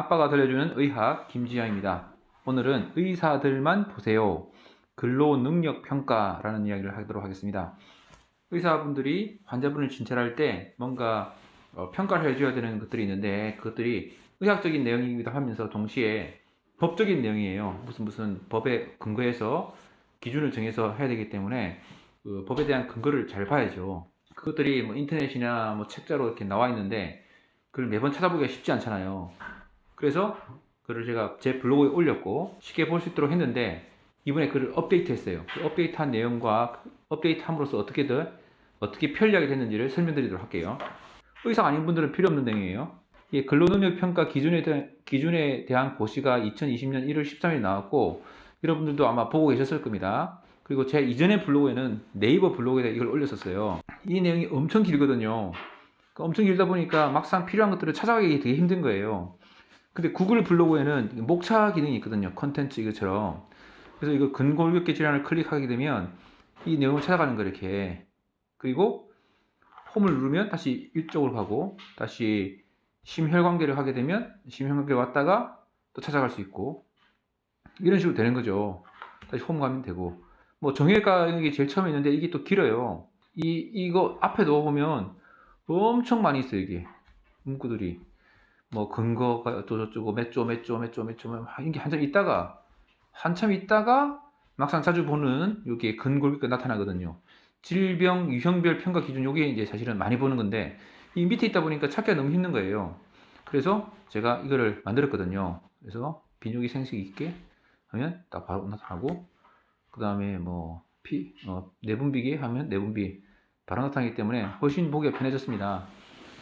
아빠가 들려주는 의학 김지영입니다. 오늘은 의사들만 보세요. 근로 능력 평가라는 이야기를 하도록 하겠습니다. 의사분들이 환자분을 진찰할 때 뭔가 어, 평가를 해줘야 되는 것들이 있는데 그것들이 의학적인 내용이기도 하면서 동시에 법적인 내용이에요. 무슨 무슨 법에 근거해서 기준을 정해서 해야 되기 때문에 그 법에 대한 근거를 잘 봐야죠. 그것들이 뭐 인터넷이나 뭐 책자로 이렇게 나와 있는데 그걸 매번 찾아보기가 쉽지 않잖아요. 그래서 그를 제가 제 블로그에 올렸고 쉽게 볼 수 있도록 했는데 이번에 그를 업데이트했어요. 그 업데이트한 내용과 그 업데이트함으로써 어떻게든 어떻게 편리하게 됐는지를 설명드리도록 할게요. 의사가 아닌 분들은 필요 없는 내용이에요. 이 근로능력 평가 기준에 대한, 기준에 대한 고시가 2020년 1월 13일 나왔고 여러분들도 아마 보고 계셨을 겁니다. 그리고 제 이전의 블로그에는 네이버 블로그에 이걸 올렸었어요. 이 내용이 엄청 길거든요. 그 엄청 길다 보니까 막상 필요한 것들을 찾아가기 되게 힘든 거예요. 근데 구글 블로그에는 목차 기능이 있거든요. 컨텐츠 이것처럼. 그래서 이거 근골격계 질환을 클릭하게 되면 이 내용을 찾아가는 거 이렇게. 그리고 홈을 누르면 다시 일쪽으로 가고 다시 심혈관계를 하게 되면 심혈관계 왔다가 또 찾아갈 수 있고 이런 식으로 되는 거죠. 다시 홈 가면 되고 뭐 정형외과 이게 제일 처음에 있는데 이게 또 길어요. 이 이거 앞에도 보면 엄청 많이 있어요 이게 문구들이 뭐 근거가 어쩌고저쩌고 몇조 몇조 몇조 몇조 이게 한참 있다가 한참 있다가 막상 자주 보는 여기에 근골격가 나타나거든요. 질병 유형별 평가 기준 요게 이제 사실은 많이 보는 건데 이 밑에 있다 보니까 찾기가 너무 힘든 거예요. 그래서 제가 이거를 만들었거든요. 그래서 비뇨기 생식 있게 하면 딱 바로 나타나고 그 다음에 뭐 피, 어, 내분비계 하면 내분비 바로 나타나기 때문에 훨씬 보기가 편해졌습니다.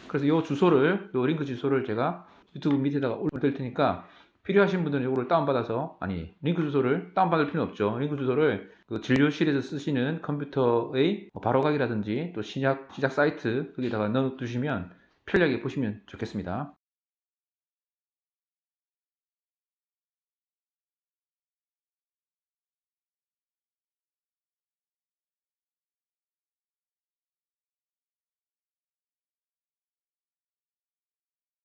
그래서 이 주소를, 이 링크 주소를 제가 유튜브 밑에다가 올릴 테니까 필요하신 분들은 이거를 다운받아서, 아니, 링크 주소를 다운받을 필요는 없죠. 링크 주소를 그 진료실에서 쓰시는 컴퓨터의 뭐 바로가기라든지 또 시작, 시작 사이트 거기다가 넣어두시면 편리하게 보시면 좋겠습니다.